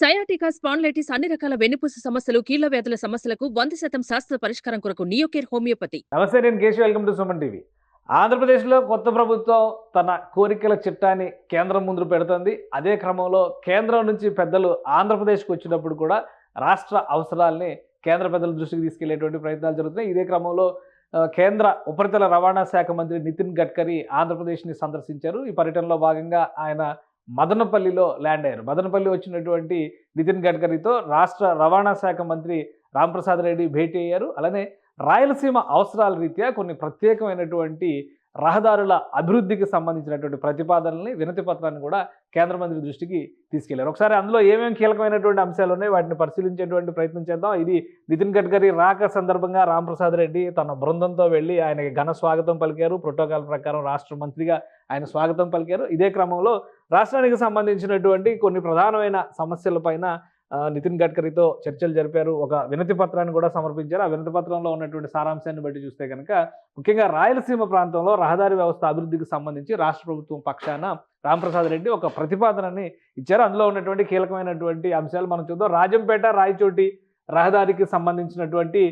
Sciatica spondylitis అన్ని రకాల వెన్నుపూస సమస్యలు కీళ్ళ వ్యాధుల సమస్యలకు వంద శాతం శాస్త్ర పరిష్కారం కొరకు నియోకేర్ హోమియోపతి. నమస్తే నేను Keshav. Welcome to Suman TV. ఆంధ్రప్రదేశ్లో కొత్త ప్రభుత్వం తన కోరికల చిట్టాన్ని కేంద్రం ముందు పెడుతుంది. అదే క్రమంలో కేంద్రం నుంచి పెద్దలు ఆంధ్రప్రదేశ్కి వచ్చినప్పుడు కూడా రాష్ట్ర అవసరాల్ని కేంద్ర పెద్దల దృష్టికి తీసుకెళ్ళేటువంటి ప్రయత్నాలు జరుగుతున్నాయి. ఇదే క్రమంలో కేంద్ర ఉపరితల రవాణా శాఖ మంత్రి నితిన్ గడ్కరీ ఆంధ్రప్రదేశ్ని సందర్శించారు. ఈ పర్యటనలో భాగంగా ఆయన మదనపల్లిలో ల్యాండ్ అయ్యారు. మదనపల్లి వచ్చినటువంటి నితిన్ గడ్కరీతో రాష్ట్ర రవాణా శాఖ మంత్రి రాంప్రసాద్ రెడ్డి భేటీ అయ్యారు. అలానే రాయలసీమ అవసరాల రీత్యా కొన్ని ప్రత్యేకమైనటువంటి రహదారుల అభివృద్ధికి సంబంధించినటువంటి ప్రతిపాదనల్ని వినతి పత్రాన్ని కూడా కేంద్ర మంత్రి దృష్టికి తీసుకెళ్ళారు. ఒకసారి అందులో ఏమేమి కీలకమైనటువంటి అంశాలు ఉన్నాయి? వాటిని పరిశీలించేటువంటి ప్రయత్నం చేద్దాం. ఇది నితిన్ గడ్కరీ రాక సందర్భంగా రాంప్రసాద్ రెడ్డి తన బృందంతో వెళ్ళి ఆయనకి ఘన స్వాగతం పలికారు. ప్రోటోకాల్ ప్రకారం రాష్ట్ర మంత్రిగా ఆయన స్వాగతం పలికారు. ఇదే క్రమంలో రాష్ట్రానికి సంబంధించినటువంటి కొన్ని ప్రధానమైన సమస్యలపైన పైన నితిన్ గడ్కరీతో చర్చలు జరిపారు. ఒక వినతి పత్రాన్ని కూడా సమర్పించారు. ఆ వినతి పత్రంలో ఉన్నటువంటి సారాంశాన్ని బట్టి చూస్తే కనుక ముఖ్యంగా రాయలసీమ ప్రాంతంలో రహదారి వ్యవస్థ అభివృద్ధికి సంబంధించి రాష్ట్ర ప్రభుత్వం పక్షాన రామప్రసాద్ రెడ్డి ఒక ప్రతిపాదనని ఇచ్చారు. అందులో ఉన్నటువంటి కీలకమైనటువంటి అంశాలు మనం చూద్దాం. రాజంపేట రాయచోటి రహదారికి సంబంధించినటువంటి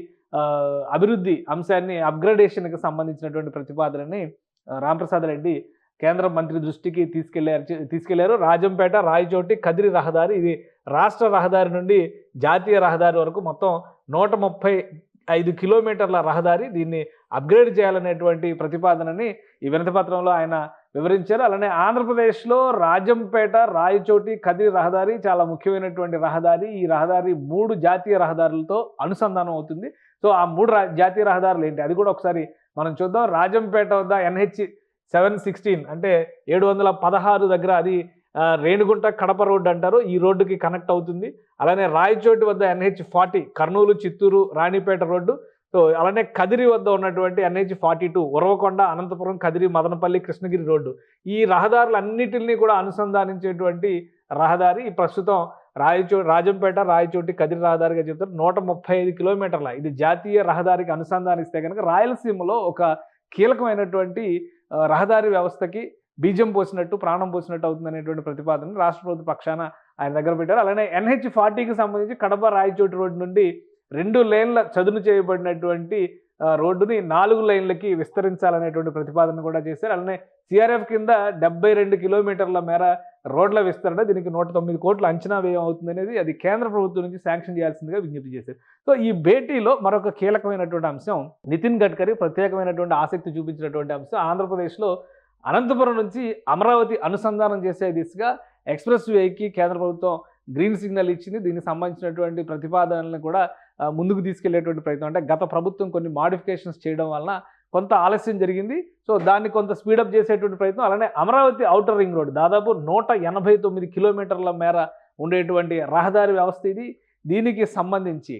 అభివృద్ధి అంశాన్ని అప్గ్రేడేషన్కి సంబంధించినటువంటి ప్రతిపాదనని ఆ, రాంప్రసాద్ రెడ్డి కేంద్ర మంత్రి దృష్టికి తీసుకెళ్ళారు తీసుకెళ్ళారు. రాజంపేట రాయచోటి కదిరి రహదారి ఇది రాష్ట్ర రహదారి నుండి జాతీయ రహదారి వరకు మొత్తం నూట ముప్పై ఐదు కిలోమీటర్ల రహదారి. దీన్ని అప్గ్రేడ్ చేయాలనేటువంటి ప్రతిపాదనని ఈ వినతి పత్రంలో ఆయన వివరించారు. అలానే ఆంధ్రప్రదేశ్లో రాజంపేట రాయచోటి కదిరి రహదారి చాలా ముఖ్యమైనటువంటి రహదారి. ఈ రహదారి మూడు జాతీయ రహదారులతో అనుసంధానం అవుతుంది. సో ఆ మూడు జాతీయ రహదారులు ఏంటి? అది కూడా ఒకసారి మనం చూద్దాం. రాజంపేట వద్ద ఎన్హెచ్ సెవెన్ సిక్స్టీన్ అంటే ఏడు వందల పదహారు దగ్గర అది రేణుగుంట రేణిగుంట కడప రోడ్డు అంటారు. ఈ రోడ్డుకి కనెక్ట్ అవుతుంది. అలానే రాయచోటి వద్ద NH forty Kurnool Chittoor Ranipet road. So అలానే కదిరి వద్ద ఉన్నటువంటి NH forty two Uravakonda Anantapur Kadiri Madanapalle Krishnagiri road. ఈ రహదారులన్నిటిని కూడా అనుసంధానించేటువంటి రహదారి ప్రస్తుతం రాయచో రాజంపేట రాయచోటి కదిరి రహదారిగా చెప్తారు. నూట ముప్పై ఐదు కిలోమీటర్ల. ఇది జాతీయ రహదారికి అనుసంధానిస్తే కనుక రాయలసీమలో ఒక కీలకమైనటువంటి రహదారి వ్యవస్థకి బీజం పోసినట్టు ప్రాణం పోసినట్టు అవుతుందనేటువంటి ప్రతిపాదన రాష్ట్ర ప్రభుత్వ పక్షాన ఆయన దగ్గర పెట్టారు. అలానే ఎన్హెచ్ ఫార్టీకి సంబంధించి కడప రాయచోటి రోడ్డు నుండి రెండు లైన్ల చదును చేయబడినటువంటి రోడ్డుని నాలుగు లైన్లకి విస్తరించాలనేటువంటి ప్రతిపాదన కూడా చేశారు. అలానే సిఆర్ఎఫ్ కింద డెబ్బై రెండు కిలోమీటర్ల మేర రోడ్ల విస్తరణ దీనికి నూట తొమ్మిది కోట్ల అంచనా వ్యయం అవుతుంది అనేది అది కేంద్ర ప్రభుత్వం నుంచి శాంక్షన్ చేయాల్సిందిగా విజ్ఞప్తి చేశారు. సో ఈ భేటీలో మరొక కీలకమైనటువంటి అంశం నితిన్ గడ్కరీ ప్రత్యేకమైనటువంటి ఆసక్తి చూపించినటువంటి అంశం ఆంధ్రప్రదేశ్లో అనంతపురం నుంచి అమరావతి అనుసంధానం చేసే దిశగా ఎక్స్ప్రెస్ వేకి కేంద్ర ప్రభుత్వం గ్రీన్ సిగ్నల్ ఇచ్చింది. దీనికి సంబంధించినటువంటి ప్రతిపాదనలను కూడా ముందుకు తీసుకెళ్ళేటువంటి ప్రయత్నం. అంటే గత ప్రభుత్వం కొన్ని మాడిఫికేషన్స్ చేయడం వలన కొంత ఆలస్యం జరిగింది. సో దాన్ని కొంత స్పీడప్ చేసేటువంటి ప్రయత్నం. అలానే అమరావతి ఔటర్ రింగ్ రోడ్ దాదాపు నూట ఎనభై తొమ్మిది కిలోమీటర్ల మేర ఉండేటువంటి రహదారి వ్యవస్థ ఇది. దీనికి సంబంధించి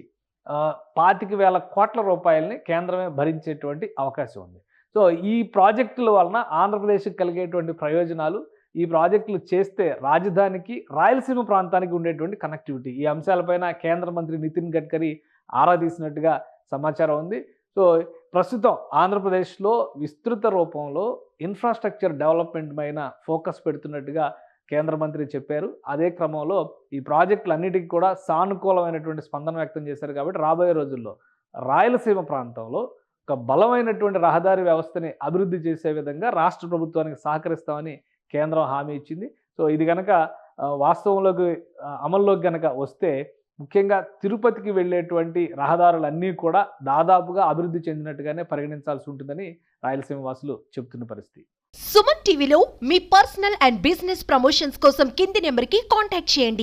పాతిక వేల కోట్ల రూపాయలని కేంద్రమే భరించేటువంటి అవకాశం ఉంది. సో ఈ ప్రాజెక్టుల వలన ఆంధ్రప్రదేశ్కి కలిగేటువంటి ప్రయోజనాలు ఈ ప్రాజెక్టులు చేస్తే రాజధానికి రాయలసీమ ప్రాంతానికి ఉండేటువంటి కనెక్టివిటీ ఈ అంశాలపైన కేంద్ర మంత్రి నితిన్ గడ్కరీ ఆరా తీసినట్టుగా సమాచారం ఉంది. సో ప్రస్తుతం ఆంధ్రప్రదేశ్లో విస్తృత రూపంలో ఇన్ఫ్రాస్ట్రక్చర్ డెవలప్మెంట్ పైన ఫోకస్ పెడుతున్నట్టుగా కేంద్ర మంత్రి చెప్పారు. అదే క్రమంలో ఈ ప్రాజెక్టులన్నిటికీ కూడా సానుకూలమైనటువంటి స్పందన వ్యక్తం చేశారు కాబట్టి రాబోయే రోజుల్లో రాయలసీమ ప్రాంతంలో ఒక బలమైనటువంటి రహదారి వ్యవస్థని అభివృద్ధి చేసే విధంగా రాష్ట్ర ప్రభుత్వానికి సహకరిస్తామని కేంద్రం హామీ ఇచ్చింది. సో ఇది కనుక వాస్తవంలోకి అమల్లోకి కనుక వస్తే ముఖ్యంగా తిరుపతికి వెళ్ళేటువంటి రహదారులన్నీ కూడా దాదాపుగా అభివృద్ధి చెందినట్టుగానే పరిగణించాల్సి ఉంటుందని రాయలసీమ వాసులు చెబుతున్న పరిస్థితి. సుమన్ టీవీలో మీ పర్సనల్ అండ్ బిజినెస్ ప్రమోషన్స్ కోసం కింది నెంబర్కి కాంటాక్ట్ చేయండి.